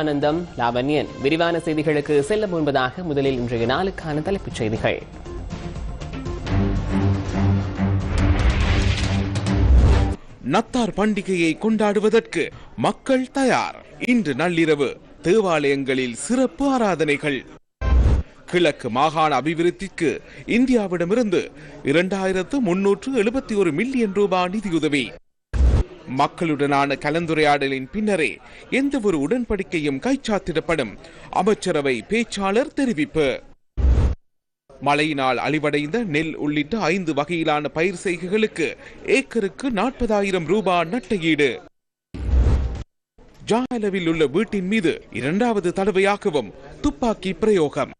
ஆனந்தம் லாவண்யன். விரிவான செய்திகளுக்கு செல்ல முன்பதாக முதலில் இன்றைய நாளுக்கான தலைப்புச் செய்திகள். நத்தார் பண்டிகையை கொண்டாடுவதற்கு மக்கள் தயார். இன்று நள்ளிரவு தேவாலயங்களில் சிறப்பு ஆராதனைகள். கிழக்கு மாகாண அபிவிருத்திக்கு இந்தியாவிடமிருந்து இரண்டாயிரத்து முன்னூற்று எழுபத்தி ஒரு மில்லியன் ரூபாய் நிதியுதவி. மக்களுடனான கலந்துரையாடலின் பின்னரே எந்த ஒரு உடன்படிக்கையும் கைச்சாத்திடப்படும். அமைச்சரவை பேச்சாளர் தெரிவிப்பு. மழையினால் அழிவடைந்த நெல் உள்ளிட்ட ஐந்து வகையிலான பயிர் செய்கைகளுக்கு ஏக்கருக்கு நாற்பதாயிரம் ரூபாய் நட்டையீடு ஜாலவில் உள்ள வீட்டின் மீது இரண்டாவது தடவையாகவும் துப்பாக்கி பிரயோகம்.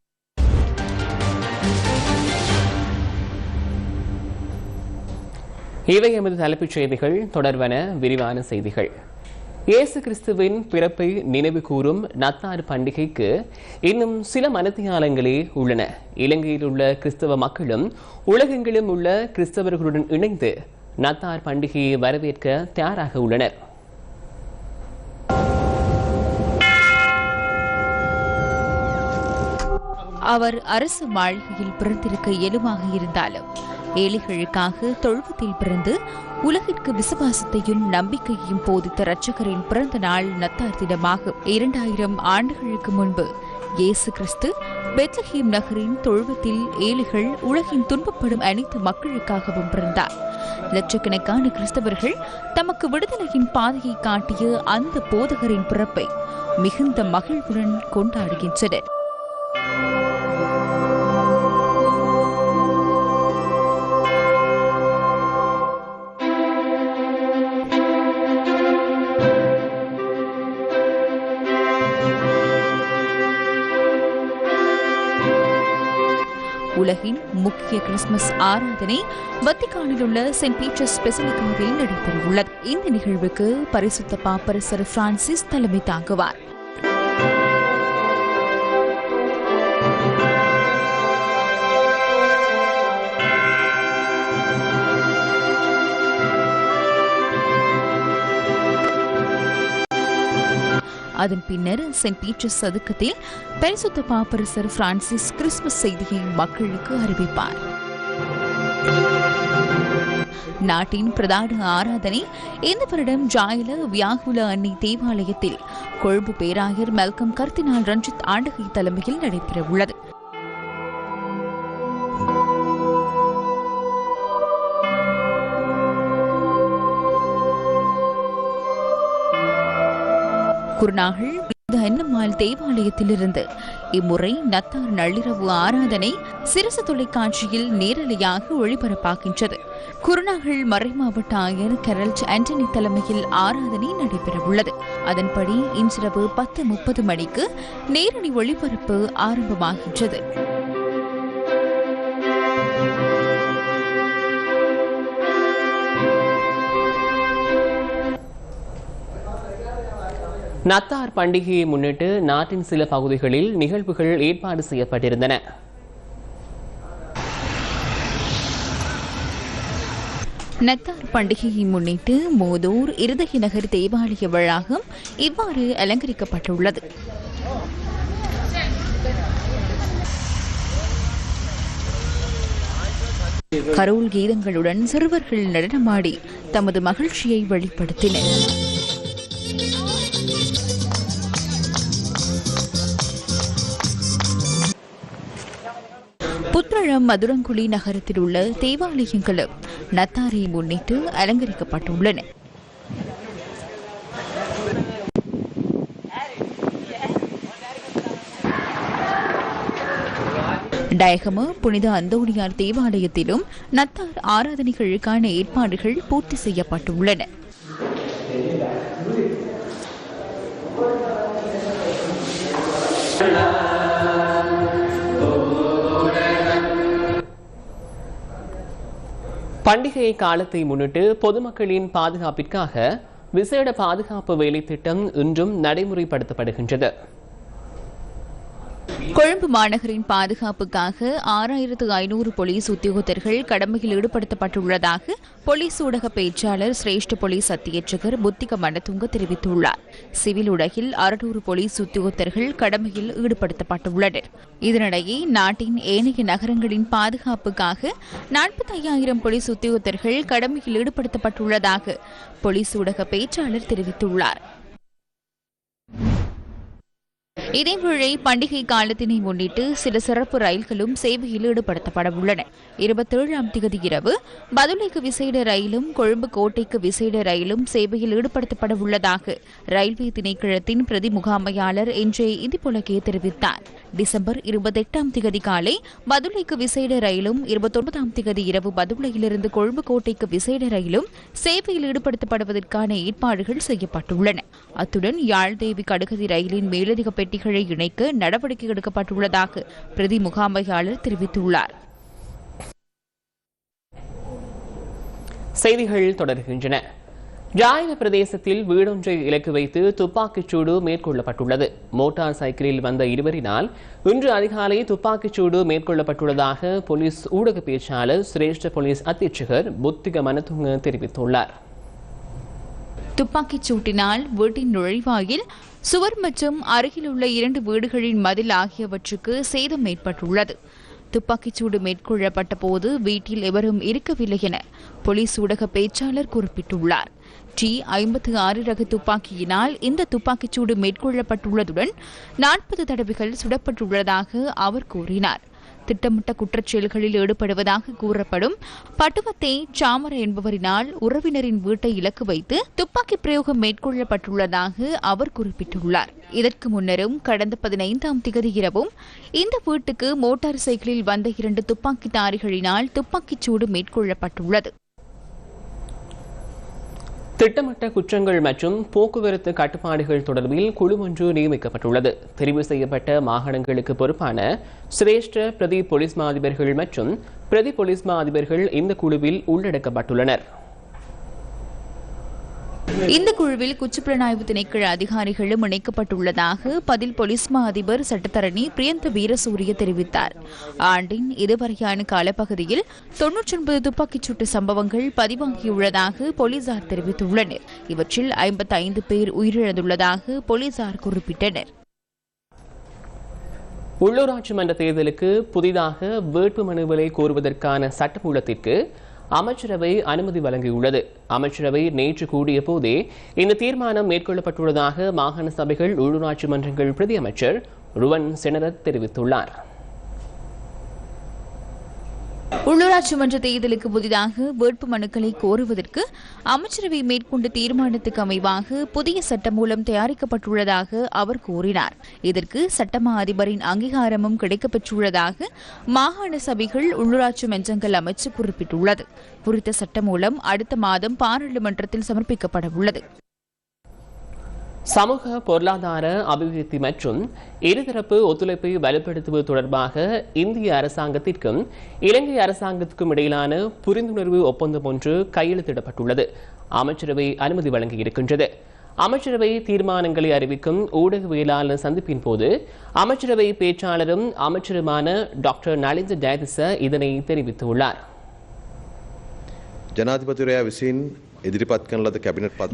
இவை எமது தலைப்புச் செய்திகள். தொடர்வன விரிவான செய்திகள். இயேசு கிறிஸ்துவின் பிறப்பை நினைவு கூறும் நத்தார் பண்டிகைக்கு இன்னும் சில மனத்தியாலங்களே உள்ளன. இலங்கையில் உள்ள கிறிஸ்தவ மக்களும் உலகெங்கிலும் உள்ள கிறிஸ்தவர்களுடன் இணைந்து நத்தார் பண்டிகையை வரவேற்க தயாராக உள்ளனர். அவர் அரசு மாளிகையில் பிறந்திருக்க இயலுமாக இருந்தாலும் ஏழைகளுக்காக தொழுவத்தில் பிறந்து உலகிற்கு விசுவாசத்தையும் நம்பிக்கையையும் போதித்த இரட்சகரின் பிறந்த நாள் நத்தார் தினமாகும் இரண்டாயிரம் ஆண்டுகளுக்கு முன்பு. இயேசு கிறிஸ்து பெத்லஹேம் நகரின் தொழுவத்தில் ஏழைகள் உலகின் துன்பப்படும் அனைத்து மக்களுக்காகவும் பிறந்தார். லட்சக்கணக்கான கிறிஸ்தவர்கள் தமக்கு விடுதலையின் பாதையை காட்டிய அந்த போதகரின் பிறப்பை மிகுந்த மகிழ்வுடன் கொண்டாடுகின்றனர். உலகின் முக்கிய கிறிஸ்துமஸ் ஆராதனை வத்திகானில் உள்ள செயின்ட் பீட்டர்ஸ் பெசிலிக்காவில் நடைபெறவுள்ளது. இந்த நிகழ்வுக்கு பரிசுத்த பாப்பரசர் பிரான்சிஸ் தலைமை தாங்குவார். அதன் பின்னர் சென்ட் பீட்டர்ஸ் சதுக்கத்தில் பரிசுத்த பாப்பரசர் பிரான்சிஸ் கிறிஸ்துமஸ் செய்தியை மக்களுக்கு அறிவிப்பார். நாட்டின் பிரதான ஆராதனை இந்த வருடம் ஜாயில வியாகுல அன்னை தேவாலயத்தில் கொழும்பு பேராயர் மெல்கம் கர்த்தினால் ரஞ்சித் ஆண்டகை தலைமையில் நடைபெறவுள்ளது. குருநாகள் ஹன்னம்மாள் தேவாலயத்திலிருந்து இம்முறை நத்தார் நள்ளிரவு ஆராதனை சிரசு தொலைக்காட்சியில் நேரலையாக ஒளிபரப்பாகின்றது. குருநாகல் மறை மாவட்ட ஆயர் கெரல்ட் ஆண்டனி தலைமையில் ஆராதனை நடைபெறவுள்ளது. அதன்படி இன்றிரவு பத்து முப்பது மணிக்கு நேரடி ஒளிபரப்பு ஆரம்பமாகின்றது. நத்தார் பண்டிகையை முன்னிட்டு நாட்டின் சில பகுதிகளில் நிகழ்வுகள் ஏற்பாடு செய்யப்பட்டிருந்தன. நத்தார் பண்டிகையை முன்னிட்டு மோதூர் இருதய நகர் தேவாலய வளாகம் இவ்வாறு அலங்கரிக்கப்பட்டுள்ளது. கரோல் கீதங்களுடன் சிறுவர்கள் நடனமாடி தமது மகிழ்ச்சியை வெளிப்படுத்தினர். புத்தளம் மதுரங்குழி நகரத்தில் உள்ள தேவாலயங்களும் நத்தாரை முன்னிட்டு அலங்கரிக்கப்பட்டுள்ளன. டயகம புனித அந்தோணியார் தேவாலயத்திலும் நத்தார் ஆராதனைகளுக்கான ஏற்பாடுகள் பூர்த்தி செய்யப்பட்டுள்ளன. பண்டிகை காலத்தை முன்னிட்டு பொதுமக்களின் பாதுகாப்பிற்காக விசேட பாதுகாப்பு வேலை திட்டம் இன்றும் நடைமுறைப்படுத்தப்படுகின்றது. கொழும்பு மாநகரின் பாதுகாப்புக்காக ஆறாயிரத்து ஐநூறு போலீஸ் உத்தியோகத்தர்கள் கடமையில் ஈடுபடுத்தப்பட்டுள்ளதாக போலீஸ் ஊடக பேச்சாளர் சிரேஷ்ட போலீஸ் அத்தியட்சகர் புத்திக மணதுங்க தெரிவித்துள்ளார். சிவில் உலகில் அறுநூறு போலீஸ் உத்தியோகத்தர்கள் கடமையில் ஈடுபடுத்தப்பட்டுள்ளனர். இதனிடையே நாட்டின் ஏனைய நகரங்களின் பாதுகாப்புக்காக நாற்பத்தி ஐயாயிரம் போலீஸ் உத்தியோகத்தர்கள் கடமையில் ஈடுபடுத்தப்பட்டுள்ளதாக போலீஸ் ஊடக பேச்சாளர் தெரிவித்துள்ளார். இதேவேளை பண்டிகை காலத்தினை முன்னிட்டு சில சிறப்பு ரயில்களும் சேவையில் ஈடுபடுத்தப்பட உள்ளன. இருபத்தேழாம் தேதி இரவு பதுளைக்கு விசேட ரயிலும் கொழும்பு கோட்டைக்கு விசேட ரயிலும் சேவையில் ஈடுபடுத்தப்பட உள்ளதாக ரயில்வே திணைக்களத்தின் பிரதி முகாமையாளர் என்ஜே இந்திபுலகே தெரிவித்தார். டிசம்பர் இருபத்தெட்டாம் திகதி காலை பதுளைக்கு விசேட ரயிலும் இருபத்தொன்பதாம் திகதி இரவு பதுளையிலிருந்து கொழும்பு கோட்டைக்கு விசேட ரயிலும் சேவையில் ஈடுபடுத்தப்படுவதற்கான ஏற்பாடுகள் செய்யப்பட்டுள்ளன. அத்துடன் யாழ்தேவி கடுகதி ரயிலின் மேலதிக பெட்டிகள் இணைக்க நடவடிக்கை எடுக்கப்பட்டுள்ளதாக பிரதி முகாமையாளர் தெரிவித்துள்ளார். செய்திகள் தொடர்கின்றன. ஜாயின பிரதேசத்தில் வீடொன்றை இலக்கு வைத்து துப்பாக்கிச் சூடு மேற்கொள்ளப்பட்டுள்ளது. மோட்டார் சைக்கிளில் வந்த இருவரினால் இன்று அதிகாலை துப்பாக்கிச் சூடு மேற்கொள்ளப்பட்டுள்ளதாக போலீஸ் ஊடக பேச்சாளர் சிரேஷ்ட போலீஸ் அத்தீட்சகர் புத்திக மனதுங்க தெரிவித்துள்ளார். துப்பாக்கிச் சூட்டினால் வீட்டின் நுழைவாயில் சுவர் மற்றும் அருகிலுள்ள இரண்டு வீடுகளின் மதில் ஆகியவற்றுக்கு சேதம் ஏற்பட்டுள்ளது. துப்பாக்கிச்சூடு மேற்கொள்ளப்பட்ட போது வீட்டில் எவரும் இருக்கவில்லை என போலீஸ் ஊடக பேச்சாளர் குறிப்பிட்டுள்ளார். டி ஐம்பத்து ஆறு ரக துப்பாக்கியினால் இந்த துப்பாக்கிச்சூடு மேற்கொள்ளப்பட்டுள்ளதுடன் நாற்பது தடவைகள் சுடப்பட்டுள்ளதாக அவர் கூறினார். திட்டமிட்ட குற்றச்செயல்களில் ஈடுபடுவதாக கூறப்படும் பட்டுவத்தை சாமர என்பவரினால் உறவினரின் வீட்டை இலக்கு வைத்து துப்பாக்கி பிரயோகம் மேற்கொள்ளப்பட்டுள்ளதாக அவர் குறிப்பிட்டுள்ளார். இதற்கு முன்னரும் கடந்த பதினைந்தாம் திகதி இரவும் இந்த வீட்டுக்கு மோட்டார் சைக்கிளில் வந்த இரண்டு துப்பாக்கிதாரிகளினால் துப்பாக்கிச் சூடு மேற்கொள்ளப்பட்டுள்ளது. திட்டமிட்ட குற்றங்கள் மற்றும் போக்குவரத்து கட்டுப்பாடுகள் தொடர்பில் குழு ஒன்று நியமிக்கப்பட்டுள்ளது. தெரிவு செய்யப்பட்ட மாகாணங்களுக்கு பொறுப்பான சிரேஷ்ட பிரதி போலீஸ் மா அதிபர்கள் மற்றும் பிரதி போலீஸ் மா அதிபர்கள் இந்த குழுவில் உள்ளடக்கப்பட்டுள்ளனர். இந்த குழுவில் குற்றப்புலனாய்வு திணைக்கள அதிகாரிகளும் இணைக்கப்பட்டுள்ளதாக பதில் போலீஸ் மா அதிபர் சட்டத்தரணி பிரியந்த வீரசூரிய தெரிவித்தார். ஆண்டின் இதுவரையான காலப்பகுதியில் தொன்னூற்றி ஒன்பது துப்பாக்கிச் சூட்டு சம்பவங்கள் பதிவாகியுள்ளதாக போலீசார் தெரிவித்துள்ளனர். இவற்றில் ஐம்பத்தி ஐந்து பேர் உயிரிழந்துள்ளதாக போலீசார் குறிப்பிட்டனர். உள்ளூராட்சி மன்ற தேர்தலுக்கு புதிதாக வேட்புமனுவிலை கோருவதற்கான சட்டமூலத்திற்கு அமைச்சரவை அனுமதி வழங்கியுள்ளது. அமைச்சரவை நேற்று கூடிய போதே இந்த தீர்மானம் மேற்கொள்ளப்பட்டுள்ளதாக மாகாண சபைகள் உள்ளூராட்சி மன்றங்கள் பிரதி அமைச்சர் ருவன் செனரத் தெரிவித்துள்ளார். உள்ளூராட்சி மன்ற தேர்தலுக்கு புதிதாக வேட்பு மனுக்களை கோருவதற்கு அமைச்சரவை மேற்கொண்ட தீர்மானத்துக்கு அமைவாக புதிய சட்டம் மூலம் தயாரிக்கப்பட்டுள்ளதாக அவர் கூறினார். இதற்கு சட்டமா அதிபரின் அங்கீகாரமும் கிடைக்கப்பெற்றுள்ளதாக மாகாண சபைகள் உள்ளூராட்சி மன்றங்கள் அமைச்சு குறிப்பிட்டுள்ளது. குறித்த சட்டம் மூலம் அடுத்த மாதம் பாராளுமன்றத்தில் சமர்ப்பிக்கப்பட உள்ளது. சமூக பொருளாதார அபிவிருத்தி மற்றும் இருதரப்பு ஒத்துழைப்பை வலுப்படுத்துவது தொடர்பாக இந்திய அரசாங்கத்திற்கும் இலங்கை அரசாங்கத்திற்கும் இடையிலான புரிந்துணர்வு ஒப்பந்தம் ஒன்று கையெழுத்திடப்பட்டுள்ளது. அமைச்சரவை அனுமதி வழங்கியிருக்கின்றது. அமைச்சரவை தீர்மானங்களை அறிவிக்கும் ஊடகவியலாளர் சந்திப்பின் போது அமைச்சரவை பேச்சாளரும் அமைச்சருமான டாக்டர் நலிந்த ஜெயதிச இதனை தெரிவித்துள்ளார். ஜனாதிபதியுடைய விசின்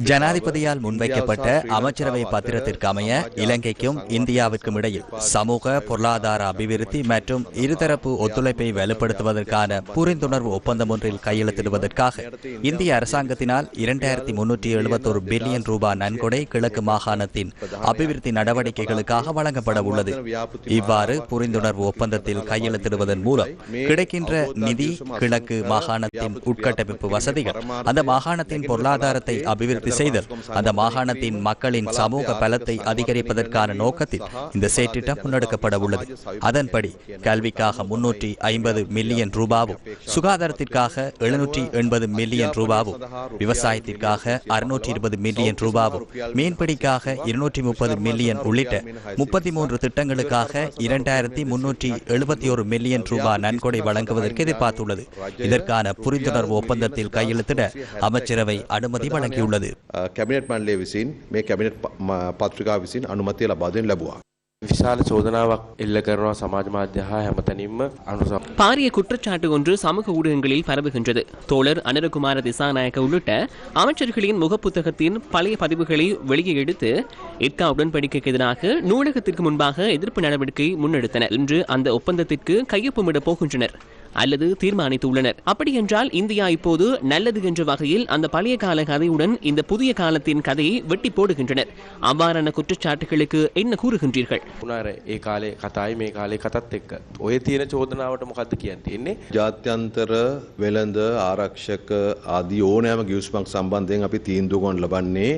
ஜனாதிபதியால் முன்வைக்கப்பட்ட அமைச்சரவை பத்திரத்திற்கு அமைய இலங்கைக்கும் இந்தியாவிற்கும் இடையில் சமூக பொருளாதார அபிவிருத்தி மற்றும் இருதரப்பு ஒத்துழைப்பை வலுப்படுத்துவதற்கான புரிந்துணர்வு ஒப்பந்தம் ஒன்றில் கையெழுத்திடுவதற்காக இந்திய அரசாங்கத்தினால் இரண்டாயிரத்தி முன்னூற்றி எழுபத்தொரு பில்லியன் ரூபாய் நன்கொடை கிழக்கு மாகாணத்தின் அபிவிருத்தி நடவடிக்கைகளுக்காக வழங்கப்பட உள்ளது. இவ்வாறு புரிந்துணர்வு ஒப்பந்தத்தில் கையெழுத்திடுவதன் மூலம் கிடைக்கின்ற நிதி கிழக்கு மாகாணத்தின் உட்கட்டமைப்பு வசதிகள் அந்த மாகாணத்தின் பொருளாதாரத்தை அபிவிருத்தி செய்தல் அந்த மாகாணத்தின் மக்களின் சமூக பலத்தை அதிகரிப்பதற்கான நோக்கத்தில் இந்த செயற்றிட்டம் முன்னெடுக்கப்பட உள்ளது. அதன்படி கல்விக்காக முன்னூற்றி ஐம்பது மில்லியன் ரூபாவும் சுகாதாரத்திற்காக எழுநூற்றி எண்பது மில்லியன் ரூபாவும் விவசாயத்திற்காக அறுநூற்றி இருபது மில்லியன் ரூபாவும் மீன்பிடிக்காக இருநூற்றி முப்பது மில்லியன் உள்ளிட்ட முப்பத்தி மூன்று திட்டங்களுக்காக இரண்டாயிரத்தி முன்னூற்றி எழுபத்தி ஒரு மில்லியன் ரூபாய் நன்கொடை வழங்குவதற்கு எதிர்பார்த்துள்ளது. இதற்கான புரிந்துணர்வு ஒப்பந்தத்தில் கையெழுத்திட அமைச்சரவை அனுமதி வழங்கியுள்ளது කැබිනට් මණ්ඩලය විසින් මේ කැබිනට් පත්‍රිකා විසින් අනුමතිය ලබා දෙනු ලැබුවා. විශාල චෝදනාවක් එල්ල කරනවා සමාජ මාධ්‍ය හා හැමතැනින්ම අනුසම් பாரிய குற்றச்சாட்டு ஒன்று சமூக ஊடகங்களில் பரவுகின்றது தோழர் அனுரகுமார திசாநாயக்க உள்ளிட்ட அமைச்சர்களின் முகப்புத்தகத்தின் பழைய பதிவுகளை வெளியே எடுத்து இத்கா உடன்படிக்கைக்கு எதிராக நூலகத்திற்கு முன்பாக எதிர்ப்பு நடவடிக்கை முன்னெடுத்தனர் இன்று அந்த ஒப்பந்தத்திற்கு கையொப்பமிடப் போகின்றனர் அல்லது தீர்மானித்துள்ளனர் அப்படி என்றால் இந்தியா இப்போது நல்லது என்ற வகையில் அந்த பழைய கால கதையுடன் இந்த புதிய காலத்தின் கதையை வெட்டி போடுகின்றனர் அவ்வாறான குற்றச்சாட்டுகளுக்கு என்ன கூறுகின்றீர்கள் උනාර ඒ කාලේ කතායි මේ කාලේ කතත් එක්ක ඔය තියෙන චෝදනාවට මොකක්ද කියන්න තියෙන්නේ ජාත්‍යන්තර වෙළඳ ආරක්ෂක ආදී ඕනෑම ගියුස්මක් සම්බන්ධයෙන් අපි තීන්දුව ගොන් ලබන්නේ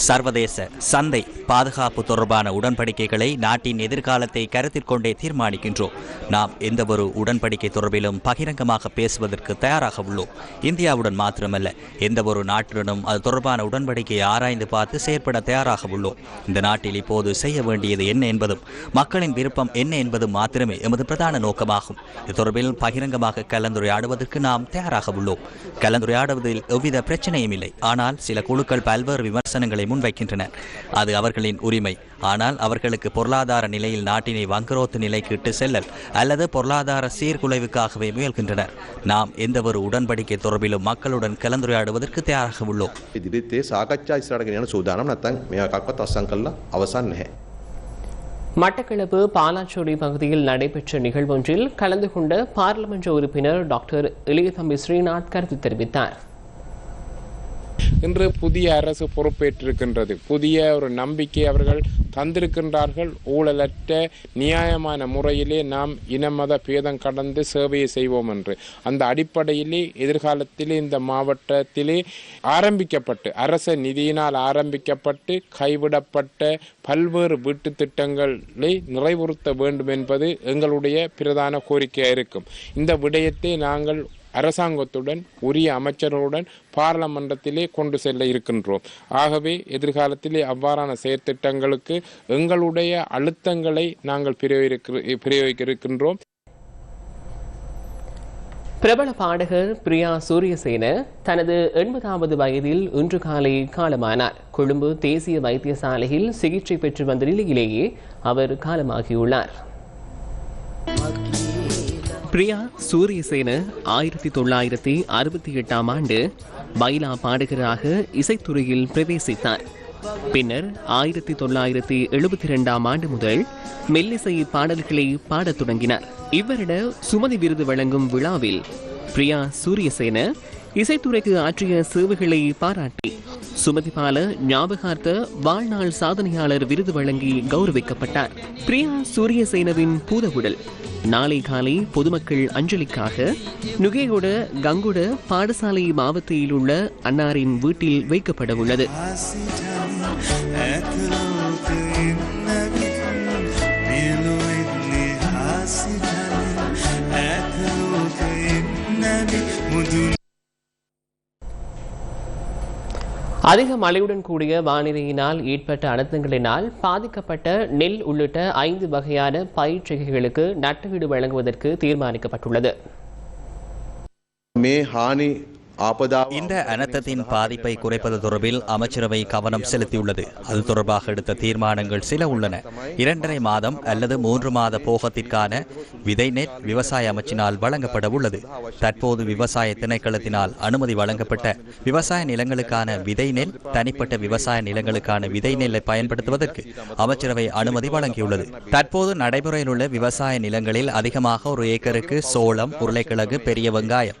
சர்வதேச சந்தை பாதுகாப்பு தொடர்பான உடன்படிக்கைகளை நாட்டின் எதிர்காலத்தை கருத்தில் கொண்டே தீர்மானிக்கின்றோம் நாம் எந்தவொரு உடன்படிக்கை தொடர்பிலும் பகிரங்கமாக பேசுவதற்கு தயாராக உள்ளோம். இந்தியாவுடன் மாத்திரமல்ல எந்த ஒரு நாட்டுடனும் அது தொடர்பான உடன்படிக்கையை ஆராய்ந்து பார்த்து செயற்பட தயாராக உள்ளோம். இந்த நாட்டில் இப்போது செய்ய வேண்டியது என்ன என்பதும் மக்களின் விருப்பம் என்ன என்பதும் மாத்திரமே எமது பிரதான நோக்கமாகும். இது தொடர்பில் பகிரங்கமாக கலந்துரையாடுவதற்கு நாம் தயாராக உள்ளோம். கலந்துரையாடுவதில் எவ்வித பிரச்சனையும் இல்லை. ஆனால் சில குழுக்கள் பல்வேறு விமர்சனங்களை முன்வைக்கின்றனர் அது அவர்களின் உரிமை. ஆனால் அவர்களுக்கு பொருளாதார நிலையில் நாட்டினை வங்குரோத்து நிலைக்கு இட்டு செல்லல் அல்லது பொருளாதார சீர்குலைவுக்காகவே உதவ முயல்கின்றனர் நாம் எந்தவொரு உடன்படிக்கை தொடர்பிலும் மக்களுடன் கலந்துரையாடுவதற்கு தயாராக உள்ளோம். மட்டக்களப்பு பாலாச்சோடி பகுதியில் நடைபெற்ற நிகழ்வொன்றில் கலந்து கொண்ட பாராளுமன்ற உறுப்பினர் டாக்டர் இளையதம்பி ஸ்ரீநாத் கருத்து தெரிவித்தார். இன்று புதிய அரசு பொறுப்பேற்றிருக்கின்றது. புதிய ஒரு நம்பிக்கை அவர்கள் தந்திருக்கின்றார்கள். ஊழலற்ற நியாயமான முறையிலே நாம் இனமத பேதம் கடந்து சேவையை செய்வோம் என்று. அந்த அடிப்படையிலே எதிர்காலத்திலே இந்த மாவட்டத்திலே ஆரம்பிக்கப்பட்டு அரச நிதியினால் ஆரம்பிக்கப்பட்டு கைவிடப்பட்ட பல்வேறு வீட்டு திட்டங்களை நிறைவுறுத்த வேண்டும் என்பது எங்களுடைய பிரதான கோரிக்கையாக இருக்கும். இந்த விடயத்தை நாங்கள் அரசாங்கத்துடன் உரிய அமைச்சர்களுடன் பாராளுமன்றத்திலே கொண்டு செல்ல இருக்கின்றோம். ஆகவே எதிர்காலத்திலே அவ்வாறான செயற்திட்டங்களுக்கு எங்களுடைய அழுத்தங்களை நாங்கள் பிரயோகிக்க இருக்கின்றோம் பிரபல பாடகர் பிரியா சூரியசேன தனது எண்பதாவது வயதில் இன்று காலை காலமானார். கொழும்பு தேசிய வைத்தியசாலையில் சிகிச்சை பெற்று வந்த நிலையிலேயே அவர் காலமாகியுள்ளார். பிரியா சூரியசேன ஆயிரத்தி தொள்ளாயிரத்தி அறுபத்தி எட்டாம் ஆண்டு பைலா பாடகராக இசைத்துறையில் பிரவேசித்தார். பின்னர் ஆயிரத்தி தொள்ளாயிரத்தி எழுபத்தி இரண்டாம் ஆண்டு முதல் மெல்லிசை பாடல்களை பாடத் தொடங்கினார். இவ்வருட சுமதி விருது வழங்கும் விழாவில் பிரியா சூரியசேன இசைத்துறைக்கு ஆற்றிய சேவைகளை பாராட்டி சுமதிபால ஞாபகார்த்த வாழ்நாள் சாதனையாளர் விருது வழங்கி கௌரவிக்கப்பட்டார். பிரியா சூரியசேனவின் பூதவுடல் நாளை காலை பொதுமக்கள் அஞ்சலிக்காக நுகேகொட கங்குட பாடசாலை மாவட்டத்தில் உள்ள அன்னாரின் வீட்டில் வைக்கப்பட உள்ளது. அதிக மழையுடன் கூடிய வானிலையினால் ஏற்பட்ட அனர்த்தங்களினால் பாதிக்கப்பட்ட நெல் உள்ளிட்ட ஐந்து வகையான பயிர்ச்செய்கைகளுக்கு நட்டவீடு வழங்குவதற்கு தீர்மானிக்கப்பட்டுள்ளது. மே ஹானி இந்த அனர்த்தத்தின் பாதிப்பை குறைப்பது தொடர்பில் அமைச்சரவை கவனம் செலுத்தியுள்ளது. அது தொடர்பாக எடுத்த தீர்மானங்கள் சில உள்ளன. இரண்டரை மாதம் அல்லது மூன்று மாத போகத்திற்கான விதை நெல் விவசாய அமைச்சினால் வழங்கப்பட உள்ளது. தற்போது விவசாய திணைக்களத்தினால் அனுமதி வழங்கப்பட்ட விவசாய நிலங்களுக்கான விதை நெல் தனிப்பட்ட விவசாய நிலங்களுக்கான விதை நெல்லை பயன்படுத்துவதற்கு அமைச்சரவை அனுமதி வழங்கியுள்ளது. தற்போது நடைமுறையில் உள்ள விவசாய நிலங்களில் அதிகமாக ஒரு ஏக்கருக்கு சோளம் உருளைக்கிழங்கு பெரிய வெங்காயம்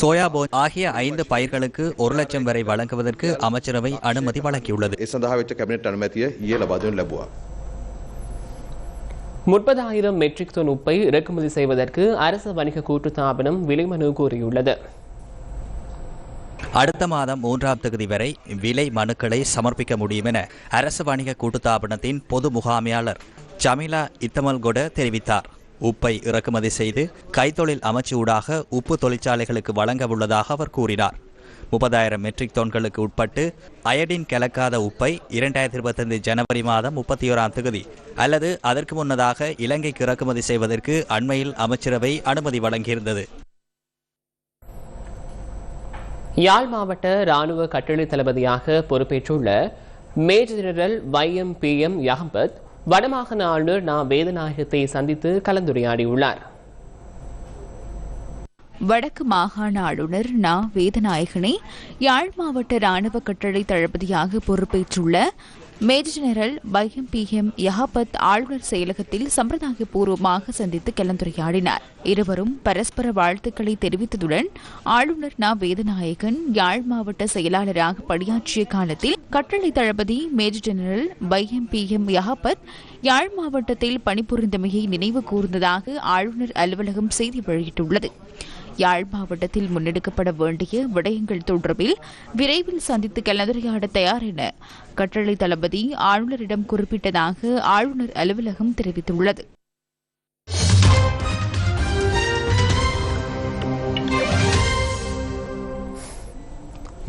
சோயாபோன் ஆகிய ஐந்து பயிர்களுக்கு ஒரு லட்சம் வரை வழங்குவதற்கு அமைச்சரவை அனுமதி வழங்கியுள்ளது. முப்பதாயிரம் மெட்ரிக் டன் உப்பை இறக்குமதி செய்வதற்கு அரசு வணிக கூட்டு தாபனம் விலைமனு கூறியுள்ளது. அடுத்த மாதம் மூன்றாம் தேதி வரை விலை மனுக்களை சமர்ப்பிக்க முடியும் என அரசு வணிக கூட்டுத்தாபனத்தின் பொது முகாமையாளர் ஜமிலா இத்தமல்கொட தெரிவித்தார். உப்பை இறக்குமதி செய்து கைத்தொழில் அமைச்சு ஊடாக உப்பு தொழிற்சாலைகளுக்கு வழங்க உள்ளதாக அவர் கூறினார். முப்பதாயிரம் மெட்ரிக் டோன்களுக்கு உட்பட்டு அயடின் கலக்காத உப்பை இரண்டாயிரத்தி இருபத்தைந்து ஜனவரி மாதம் முப்பத்தி ஓராம் தேதி அல்லது அதற்கு முன்னதாக இலங்கைக்கு இறக்குமதி செய்வதற்கு அண்மையில் அமைச்சரவை அனுமதி வழங்கியிருந்தது. யாழ் மாவட்ட ராணுவ கட்டளை தளபதியாக பொறுப்பேற்றுள்ள major general Y M P M Yahampath வடமாகாண ஆளுநர் நா வேதநாயகத்தை சந்தித்து கலந்துரையாடியுள்ளார். வடக்கு மாகாண ஆளுநர் நா. வேதநாயகனை யாழ் மாவட்ட ராணுவ கட்டளை தளபதியாக பொறுப்பேற்றுள்ள major general Y M P M Yahampath ஆளுநர் செயலகத்தில் சம்பிரதாய பூர்வமாக சந்தித்து கலந்துரையாடினார். இருவரும் பரஸ்பர வாழ்த்துக்களை தெரிவித்ததுடன் ஆளுநர் நா. வேதநாயகன் யாழ் மாவட்ட செயலாளராக பணியாற்றிய காலத்தில் கட்டளை தளபதி major general Y M P M Yahampath Yarl மாவட்டத்தில் பணிபுரிந்தமையை நினைவு கூர்ந்ததாக ஆளுநர் அலுவலகம் செய்தி வெளியிட்டுள்ளது. யாழ் மாவட்டத்தில் முன்னெடுக்கப்பட வேண்டிய விடயங்கள் தொடர்பில் விரைவில் சந்தித்து கலந்துரையாட தயார் என கட்டளை தளபதி ஆளுநரிடம் குறிப்பிட்டதாக ஆளுநர் அலுவலகம் தெரிவித்துள்ளது.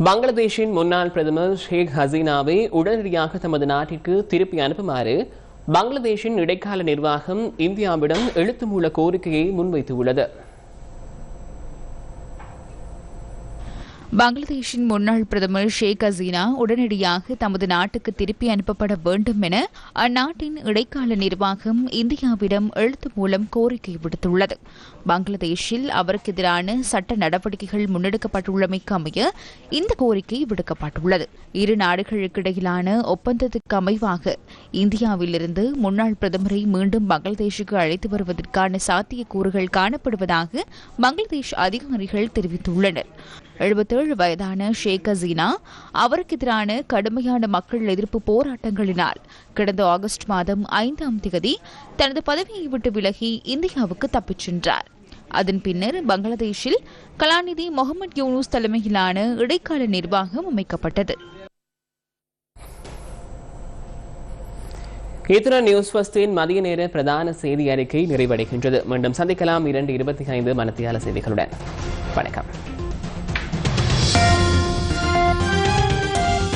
பங்களாதேஷின் முன்னாள் பிரதமர் ஷேக் ஹசீனாவை உடனடியாக தமது நாட்டிற்கு திருப்பி அனுப்புமாறு பங்களாதேஷின் இடைக்கால நிர்வாகம் இந்தியாவிடம் எழுத்து மூல கோரிக்கையை முன்வைத்துள்ளது. பங்களாதேஷின் முன்னாள் பிரதமர் ஷேக் ஹசீனா உடனடியாக தமது நாட்டுக்கு திருப்பி அனுப்பப்பட வேண்டும் என அந்நாட்டின் இடைக்கால நிர்வாகம் இந்தியாவிடம் எழுத்து மூலம் கோரிக்கை விடுத்துள்ளது. பங்களாதேஷில் அவருக்கு எதிரான சட்ட நடவடிக்கைகள் முன்னெடுக்கப்பட்டுள்ளமைக்கு அமைய இந்த கோரிக்கை விடுக்கப்பட்டுள்ளது. இரு நாடுகளுக்கிடையிலான ஒப்பந்தத்துக்கு அமைவாக இந்தியாவிலிருந்து முன்னாள் பிரதமரை மீண்டும் பங்களாதேஷுக்கு அழைத்து வருவதற்கான சாத்தியக்கூறுகள் காணப்படுவதாக பங்களாதேஷ் அதிகாரிகள் தெரிவித்துள்ளனர். எழுபத்தேழு வயதான ஷேக் ஹசீனா அவருக்கு எதிரான கடுமையான மக்கள் எதிர்ப்பு போராட்டங்களினால் கடந்த ஆகஸ்ட் மாதம் ஐந்தாம் தேதி தனது பதவியை விட்டு விலகி இந்தியாவுக்கு தப்பிச் சென்றார். அதன் பின்னர் பங்களாதேஷில் கலாநிதி முகமது யூனூஸ் தலைமையிலான இடைக்கால நிர்வாகம் அமைக்கப்பட்டது. இத்துடன் நியூஸ் ஃபர்ஸ்டின் மதிய நேர பிரதான செய்தி அறிக்கை நிறைவடைகின்றது. மீண்டும் சந்திக்கலாம் இரண்டு இருபத்தி ஐந்து மனத்தியால செய்திகளுடன். வணக்கம்.